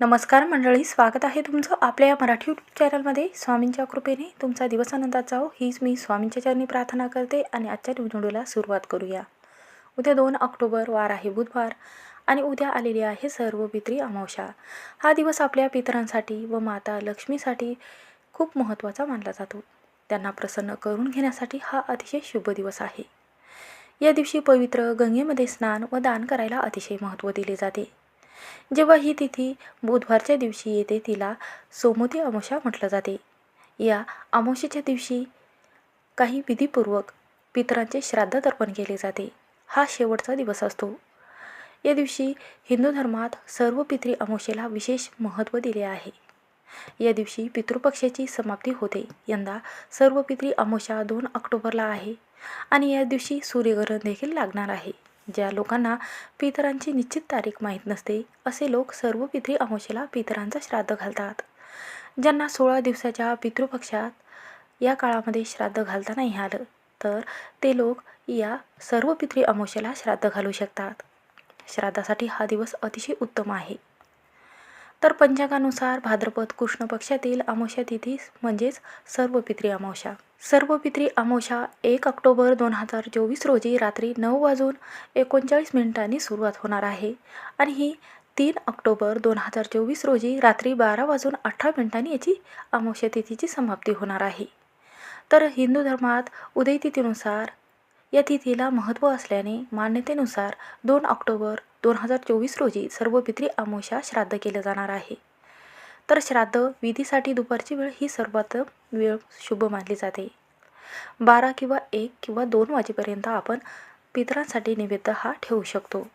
नमस्कार मंडळी स्वागत आहे तुमचं आपल्या या मराठी यूट्यूब चॅनलमध्ये स्वामींच्या कृपेने तुमचा दिवस आनंदात जाओ हीच मी स्वामींच्या चरणी प्रार्थना करते आणि आजच्या व्हिडिओला सुरुवात करूया. उद्या दोन ऑक्टोबर वार आहे बुधवार आणि उद्या आलेली आहे सर्व पित्री अमावशा हा दिवस आपल्या पितरांसाठी व माता लक्ष्मीसाठी खूप महत्त्वाचा मानला जातो. त्यांना प्रसन्न करून घेण्यासाठी हा अतिशय शुभ दिवस आहे. या दिवशी पवित्र गंगेमध्ये स्नान व दान करायला अतिशय महत्त्व दिले जाते. जेव्हा ही तिथी बुधवारच्या दिवशी येते तिला सोमवती अमावस्या म्हटलं जाते. या अमावस्येच्या दिवशी काही विधीपूर्वक पितरांचे श्राद्ध तर्पण केले जाते. हा शेवटचा दिवस असतो. या दिवशी हिंदू धर्मात सर्व पितरी अमावस्येला विशेष महत्त्व दिले आहे. या दिवशी पितृपक्षाची समाप्ती होते. यंदा सर्व पितरी अमावस्या दोन ऑक्टोबरला आहे आणि या दिवशी सूर्यग्रहण देखील लागणार आहे. ज्या लोकांना पितरांची निश्चित तारीख माहीत नसते असे लोक सर्व पितरी अमावशेला पितरांचा श्राद्ध घालतात. ज्यांना सोळा दिवसाच्या पितृपक्षात या काळामध्ये श्राद्ध घालता नाही आलं तर ते लोक या सर्व पितरी अमावशेला श्राद्ध घालू शकतात. श्राद्धासाठी हा दिवस अतिशय उत्तम आहे. तर पंचांगानुसार भाद्रपद कृष्ण पक्षातील अमावस्या तिथी म्हणजेच सर्व पित्री अमावस्या. सर्व पित्री अमावस्या एक ऑक्टोबर दोन हजार चोवीस रोजी रात्री नऊ वाजून एकोणचाळीस मिनिटांनी सुरुवात होणार आहे आणि ही तीन ऑक्टोबर दोन हजार चोवीस रोजी रात्री बारा वाजून अठरा मिनिटांनी याची अमावस्या तिथीची समाप्ती होणार आहे. तर हिंदू धर्मात उदय तिथीनुसार या तिथीला महत्त्व असल्याने मान्यतेनुसार दोन ऑक्टोबर दोन हजार चोवीस रोजी सर्व पितरी अमावस्या श्राद्ध केलं जाणार आहे. तर श्राद्ध विधीसाठी दुपारची वेळ ही सर्वात वेळ शुभ मानली जाते. बारा किंवा एक किंवा दोन वाजेपर्यंत आपण पितरांसाठी नैवेद्य हा ठेवू शकतो.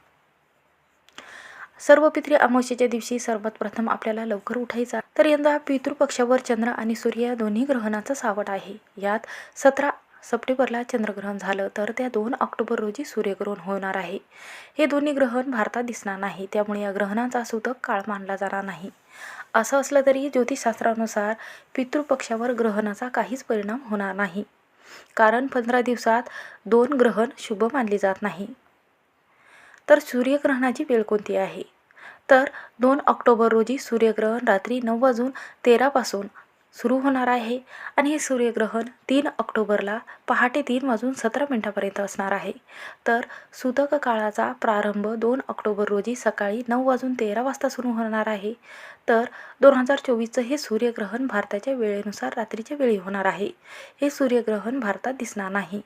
सर्व पितृ अमावस्येच्या दिवशी सर्वात प्रथम आपल्याला लवकर उठायचा. तर यंदा पितृपक्षावर चंद्र आणि सूर्य या दोन्ही ग्रहणाचं सावट आहे. यात सतरा सप्टेंबरला चंद्रग्रहण झालं तर त्या दोन ऑक्टोबर रोजी सूर्यग्रहण होणार आहे. हे दोन्ही ग्रहण भारतात दिसणार नाही त्यामुळे या ग्रहणांचा सुतक काळ मानला जाणार नाही. असं असलं तरी ज्योतिषशास्त्रानुसार पितृपक्षावर ग्रहणाचा काहीच परिणाम होणार नाही. कारण पंधरा दिवसात दोन ग्रहण शुभ मानली जात नाही. तर सूर्यग्रहणाची वेळ कोणती आहे? तर दोन ऑक्टोबर रोजी सूर्यग्रहण रात्री नऊ वाजून तेरापासून सुरू होणार आहे आणि हे सूर्यग्रहण तीन ऑक्टोबरला पहाटे तीन वाजून सतरा मिनटापर्यंत असणार आहे. तर सुतक काळाचा प्रारंभ दोन ऑक्टोबर रोजी सकाळी नऊ वाजून तेरा वाजता सुरू होणार आहे. तर दोन हजार चोवीसचं हे सूर्यग्रहण भारताच्या वेळेनुसार रात्रीच्या वेळी होणार आहे. हे सूर्यग्रहण भारतात दिसणार नाही.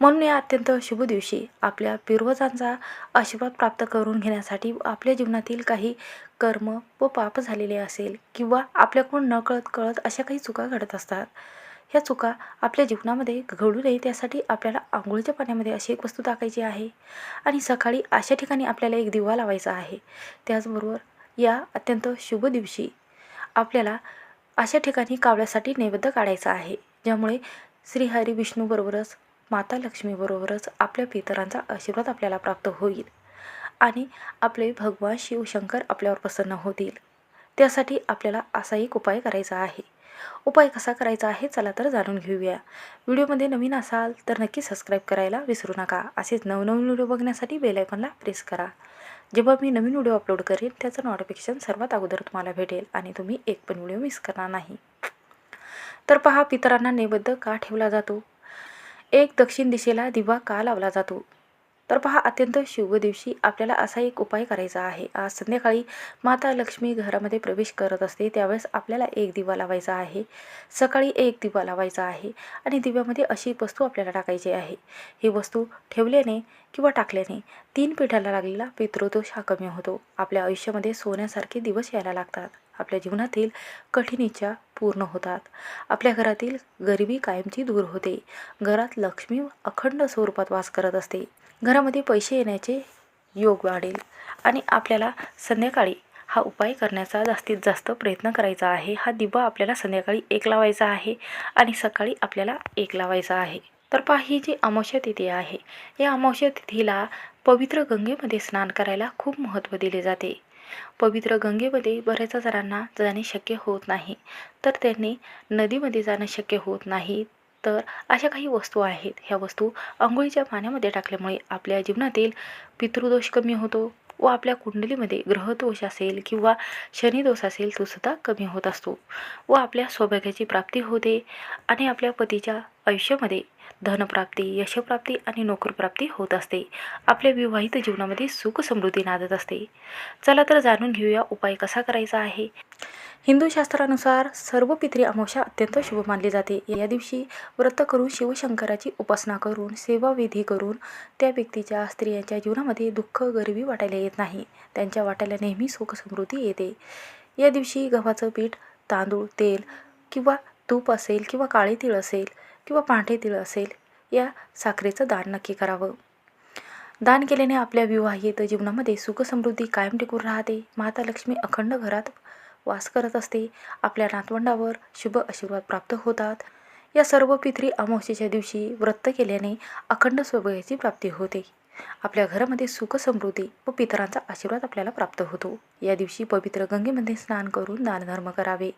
म्हणून या अत्यंत शुभ दिवशी आपल्या पूर्वजांचा आशीर्वाद प्राप्त करून घेण्यासाठी आपल्या जीवनातील काही कर्म व पाप झालेले असेल किंवा आपल्याकडून नकळत कळत अशा काही चुका घडत असतात. ह्या चुका आपल्या जीवनामध्ये घडू नये त्यासाठी आपल्याला आंघोळीच्या पाण्यामध्ये अशी एक वस्तू टाकायची आहे आणि सकाळी अशा ठिकाणी आपल्याला एक दिवा लावायचा आहे. त्याचबरोबर या अत्यंत शुभ दिवशी आपल्याला अशा ठिकाणी कावळ्यासाठी नैवेद्य काढायचा आहे ज्यामुळे श्रीहरी विष्णूबरोबरच माता लक्ष्मीबरोबरच आपल्या पितरांचा आशीर्वाद आपल्याला प्राप्त होईल. आणि आपले भगवान शिवशंकर आपल्यावर प्रसन्न होतील. त्यासाठी आपल्याला असा एक उपाय करायचा आहे. उपाय कसा करायचा आहे चला तर जाणून घेऊया. व्हिडिओमध्ये नवीन असाल तर नक्की सबस्क्राईब करायला विसरू नका. असेच नवनवीन व्हिडिओ बघण्यासाठी बेलायकॉनला प्रेस करा. जेव्हा मी नवीन व्हिडिओ अपलोड करेन त्याचं नोटिफिकेशन सर्वात अगोदर तुम्हाला भेटेल आणि तुम्ही एक पण व्हिडिओ मिस करणार नाही. तर पहा पितरांना नैवेद्य का ठेवला जातो? एक दक्षिण दिशेला दिवा का लावला जातो? तर पहा अत्यंत शुभ दिवशी आपल्याला असा एक उपाय करायचा आहे. आज संध्याकाळी माता लक्ष्मी घरामध्ये प्रवेश करत असते त्यावेळेस आपल्याला एक दिवा लावायचा आहे. सकाळी एक दिवा लावायचा आहे आणि दिव्यामध्ये अशी वस्तू आपल्याला टाकायची आहे. ही वस्तू ठेवल्याने किंवा टाकल्याने तीन पिठाला लागलेला पितृदोष हा कमी होतो. आपल्या आयुष्यामध्ये सोन्यासारखे दिवस यायला लागतात. आपल्या जीवनातील कठीण इच्छा पूर्ण होतात. आपल्या घरातील गरिबी कायमची दूर होते. घरात लक्ष्मी अखंड स्वरूपात वास करत असते. घरामध्ये पैसे येण्याचे योग वाढेल आणि आपल्याला संध्याकाळी हा उपाय करण्याचा जास्तीत जास्त प्रयत्न करायचा आहे. हा दिवा आपल्याला संध्याकाळी एक लावायचा आहे आणि सकाळी आपल्याला एक लावायचा आहे. तर पहा ही जी अमावस्या तिथी आहे. या अमावस्या तिथीला पवित्र गंगेमध्ये स्नान करायला खूप महत्त्व दिले जाते. पवित्र गंगेमध्ये बऱ्याच जणांना जाणे शक्य होत नाही. तर त्यांनी नदीमध्ये जाणं शक्य होत नाही. तर अशा काही वस्तू आहेत. ह्या वस्तू आंघोळीच्या पाण्यामध्ये टाकल्यामुळे आपल्या जीवनातील पितृदोष कमी होतो. व आपल्या कुंडलीमध्ये ग्रहदोष असेल किंवा शनिदोष असेल तो सुद्धा कमी होत असतो. व आपल्या सौभाग्याची प्राप्ती होते आणि आपल्या पतीच्या आयुष्यामध्ये धनप्राप्ती यशप्राप्ती आणि नोकरप्राप्ती होत असते. आपल्या विवाहित जीवनामध्ये सुख समृद्धी नादत असते. चला तर जाणून घेऊया उपाय कसा करायचा आहे. हिंदू शास्त्रानुसार सर्व पितरी अमावस्या अत्यंत शुभ मानली जाते. या दिवशी व्रत करून शिवशंकराची उपासना करून सेवाविधी करून त्या व्यक्तीच्या स्त्रियांच्या जीवनामध्ये दुःख गरिबी वाटायला येत नाही. त्यांच्या वाट्याला नेहमी सुख समृद्धी येते. या दिवशी गव्हाचं पीठ तांदूळ तेल किंवा तूप असेल किंवा काळे तीळ असेल किंवा पांढरे तीळ असेल या साखरेचं दान नक्की करावं. दान केल्याने आपल्या विवाहित जीवनामध्ये सुख समृद्धी कायम टिकून राहते. माता लक्ष्मी अखंड घरात वास करत असते. आपल्या नातवंडावर शुभ आशीर्वाद प्राप्त होतात. या सर्व पितरी अमावस्येच्या दिवशी व्रत केल्याने अखंड सौभाग्याची प्राप्ती होते. आपल्या घरामध्ये सुख समृद्धी व पितरांचा आशीर्वाद आपल्याला प्राप्त होतो. या दिवशी पवित्र गंगेमध्ये स्नान करून दानधर्म करावे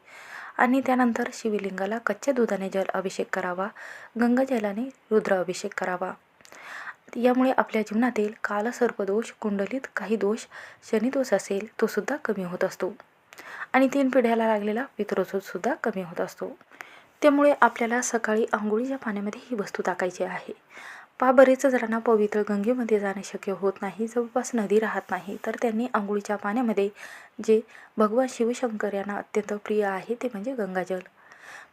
आणि त्यानंतर शिवलिंगाला कच्च्या दुधाने जल अभिषेक करावा गंगाजलाने रुद्र अभिषेक करावा. यामुळे आपल्या जीवनातील कालसर्पदोष कुंडलीत काही दोष शनिदोष असेल तो सुद्धा कमी होत असतो. आणि तीन पिढ्याला लागलेला पितृदोषसुद्धा कमी होत असतो. त्यामुळे आपल्याला सकाळी आंघोळीच्या पाण्यामध्ये ही वस्तू टाकायची आहे. पहा बरेच जणांना पवित्र गंगेमध्ये जाणे शक्य होत नाही. जवळपास नदी राहत नाही. तर त्यांनी आंघोळीच्या पाण्यामध्ये जे भगवान शिवशंकर यांना अत्यंत प्रिय आहे ते म्हणजे गंगाजल.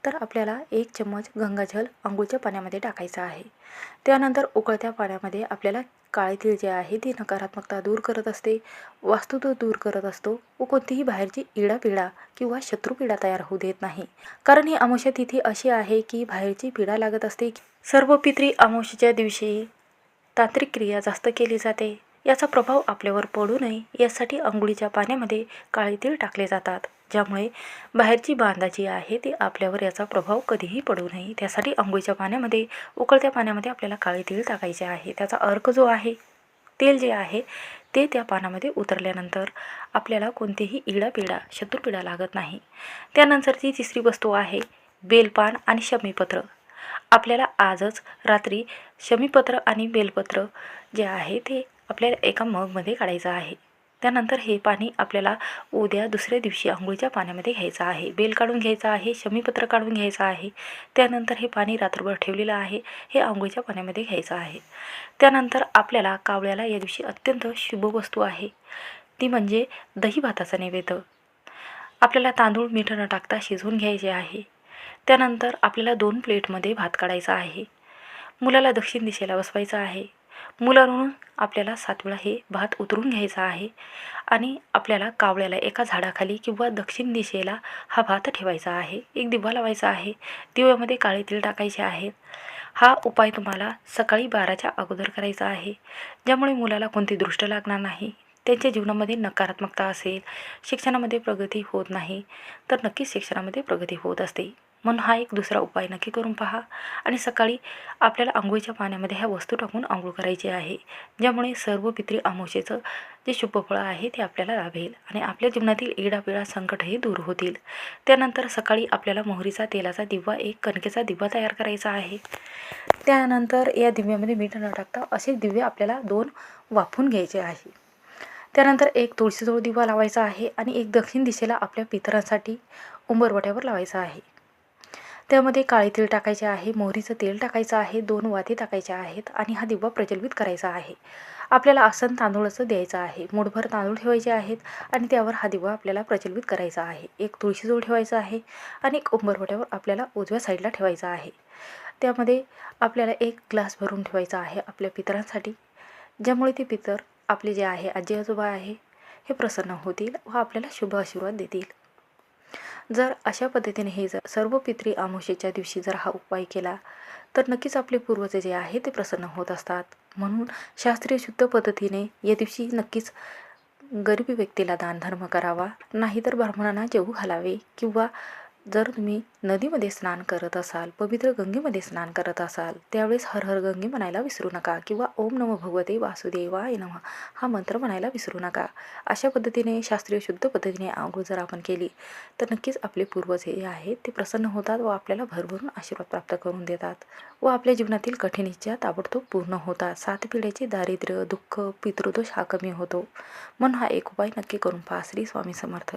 तर आपल्याला एक चम्मच गंगाजल आंघोळीच्या पाण्यामध्ये टाकायचं आहे. त्यानंतर उकळत्या पाण्यामध्ये आपल्याला काळे तीळ जे आहे ती नकारात्मकता दूर करत असते. वास्तुत्व दूर करत असतो. व कोणतीही बाहेरची इडापिडा किंवा शत्रुपीडा तयार होऊ देत नाही. कारण ही अमावस्या तिथी अशी आहे की बाहेरची पीडा लागत असते. सर्व पित्री अमावस्येच्या दिवशी तांत्रिक क्रिया जास्त केली जाते. याचा प्रभाव आपल्यावर पडू नये. यासाठी अंघोळीच्या पाण्यामध्ये काळे तीळ टाकले जातात. ज्यामुळे बाहेरची बांधा जी आहे ती आपल्यावर याचा प्रभाव कधीही पडू नये. त्यासाठी आंघोळीच्या पाण्यामध्ये उकळत्या पाण्यामध्ये आपल्याला काळे तीळ टाकायचे आहे. त्याचा अर्क जो आहे तेल जे आहे ते त्या पानामध्ये उतरल्यानंतर आपल्याला कोणतीही इडापिडा शत्रुपिडा लागत नाही. त्यानंतर जी तिसरी वस्तू आहे बेलपान आणि शमीपत्र. आपल्याला आजच रात्री शमीपत्र आणि बेलपत्र जे आहे ते आपल्याला एका मगमध्ये काढायचं आहे. त्यानंतर हे पाणी आपल्याला उद्या दुसऱ्या दिवशी आंघोळीच्या पाण्यामध्ये घ्यायचं आहे. बेल काढून घ्यायचं आहे शमीपत्र काढून घ्यायचं आहे. त्यानंतर हे पाणी रात्रभर ठेवलेलं आहे हे आंघोळीच्या पाण्यामध्ये घ्यायचं आहे. त्यानंतर आपल्याला कावळ्याला या दिवशी अत्यंत शुभ वस्तू आहे. ती म्हणजे दही भाताचा नैवेद्य. आपल्याला तांदूळ मीठ न टाकता शिजवून घ्यायचे आहे. त्यानंतर आपल्याला दोन प्लेटमध्ये भात काढायचा आहे. मुलाला दक्षिण दिशेला बसवायचं आहे. मुलांकडून आपल्याला सात वेळा हे भात उतरून घ्यायचा आहे आणि आपल्याला कावळ्याला एका झाडाखाली किंवा दक्षिण दिशेला हा भात ठेवायचा आहे. एक दिवा लावायचा आहे. दिव्यामध्ये काळे तीळ टाकायचे आहेत हा उपाय तुम्हाला सकाळी बाराच्या अगोदर करायचा आहे. ज्यामुळे मुलाला कोणती दृष्ट लागणार नाही? त्यांच्या जीवनामध्ये नकारात्मकता असेल. शिक्षणामध्ये प्रगती होत नाही. तर नक्कीच शिक्षणामध्ये प्रगती होत असते. म्हणून हा एक दुसरा उपाय नक्की करून पहा. आणि सकाळी आपल्याला आंघोळीच्या पाण्यामध्ये ह्या वस्तू टाकून आंघोळ करायची आहे. ज्यामुळे सर्व पित्री आमोशेचं जे शुभफळ आहे ते आपल्याला लाभेल आणि आपल्या जीवनातील इडापिडा संकटही दूर होतील. त्यानंतर सकाळी आपल्याला मोहरीचा तेलाचा दिवा एक कणकेचा दिवा तयार करायचा आहे. त्यानंतर या दिव्यामध्ये मीठ न टाकता असे दिवे आपल्याला दोन वाफून घ्यायचे आहे. त्यानंतर एक तुळशीजवळ दिवा लावायचा आहे आणि एक दक्षिण दिशेला आपल्या पितरांसाठी उंबरवट्यावर लावायचा आहे. त्यामध्ये काळे तेल टाकायचे आहे मोहरीचं तेल टाकायचं आहे दोन वाती टाकायच्या आहेत आणि हा दिवा प्रज्वलित करायचा आहे. आपल्याला आसन तांदूळाचं द्यायचं आहे. मुठभर तांदूळ ठेवायचे आहेत आणि त्यावर हा दिवा आपल्याला प्रज्वलित करायचा आहे. एक तुळशीजवळ ठेवायचा आहे आणि एक उंबरवट्यावर आपल्याला उजव्या साईडला ठेवायचा आहे. त्यामध्ये आपल्याला एक ग्लास भरून ठेवायचा आहे आपल्या पितरांसाठी ज्यामुळे ते पितर आपले जे आहे आजी आजोबा आहे हे प्रसन्न होतील व आपल्याला शुभ आशीर्वाद देतील. जर अशा पद्धतीने हे जर सर्व पित्री आमोशेच्या दिवशी जर हा उपाय केला तर नक्कीच आपले पूर्वज जे आहे ते प्रसन्न होत असतात. म्हणून शास्त्रीय शुद्ध पद्धतीने या दिवशी नक्कीच गरिबी व्यक्तीला दानधर्म करावा नाहीतर ब्राह्मणांना जेवू घालावे किंवा जर तुम्ही नदीमध्ये स्नान करत असाल पवित्र गंगेमध्ये स्नान करत असाल त्यावेळेस हर हर गंगे म्हणायला विसरू नका किंवा ओम नमो भगवते वासुदेवाय नमः हा मंत्र म्हणायला विसरू नका. अशा पद्धतीने शास्त्रीय शुद्ध पद्धतीने आंघोळ जर आपण केली तर नक्कीच आपले पूर्वज हे आहेत ते प्रसन्न होतात व आपल्याला भरभरून आशीर्वाद प्राप्त करून देतात व आपल्या जीवनातील कठीण इच्छा ताबडतोब पूर्ण होतात. सात पिढ्याचे दारिद्र्य दुःख पितृदोष हा कमी होतो. म्हणून हा एक उपाय नक्की करून पहा. श्री स्वामी समर्थ.